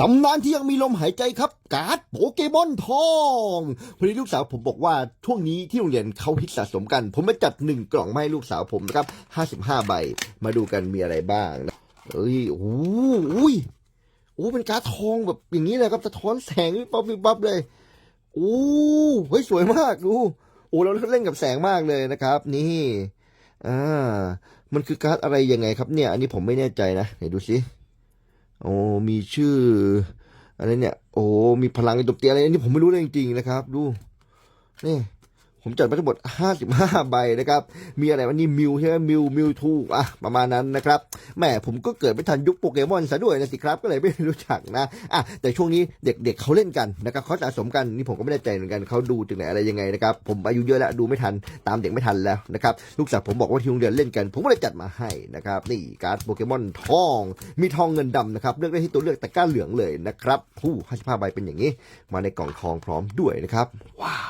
ตำนานที่ยังมีลมหายใจครับ การ์ดโปเกมอนทองพอดีลูกสาวผมบอกว่าช่วงนี้ที่โรงเรียนเขาฮิตสะสมกัน ผมมาจัดหนึ่งกล่องมาให้ลูกสาวผมนะครับห้าสิบห้าใบ มาดูกันมีอะไรบ้างนะเอ้ยโอ้โหอุ้ยโอ้เป็นการ์ดทองแบบอย่างนี้เลยครับสะท้อนแสงวิบวับวิบวับเลยโอ้เฮ้ยสวยมากดูโอ้เราเล่นกับแสงมากเลยนะครับ นี่อ่ามันคือการ์ดอะไรยังไงครับเนี่ย อันนี้ผมไม่แน่ใจนะไหนดูสิ โอ้มีชื่ออะไรเนี่ย โอ้มีพลังในตบเตียอะไรนี่ผมไม่รู้เลยจริงๆนะครับ ดูนี่ ผมจัดมาทั้งหมด 55 ใบนะครับ มีอะไรวะนี่มิวใช่ไหมมิวมิวทูอะประมาณนั้นนะครับแหมผมก็เกิดไม่ทันยุคโปเกมอนซะด้วยนะสิครับ ก็เลยไม่รู้จักนะอะแต่ช่วงนี้เด็กๆเขาเล่นกันนะครับเขาสะสมกันนี่ผมก็ไม่แน่ใจเหมือนกันเขาดูจากไหนอะไรยังไงนะครับ ผมอายุเยอะแล้วดูไม่ทันตามเด็กไม่ทันแล้วนะครับลูกสาวผมบอกว่าที่โรงเรียนเล่นกัน ผมก็เลยจัดมาให้นะครับนี่การ์ดโปเกมอนทอง มีทองเงินดำนะครับเลือกได้ที่ตัวเลือกแตะกร้าเหลืองเลยนะครับผู้55ใบเป็นอย่างนี้ มาในกล่องทองพร้อมด้วยนะครับว้าว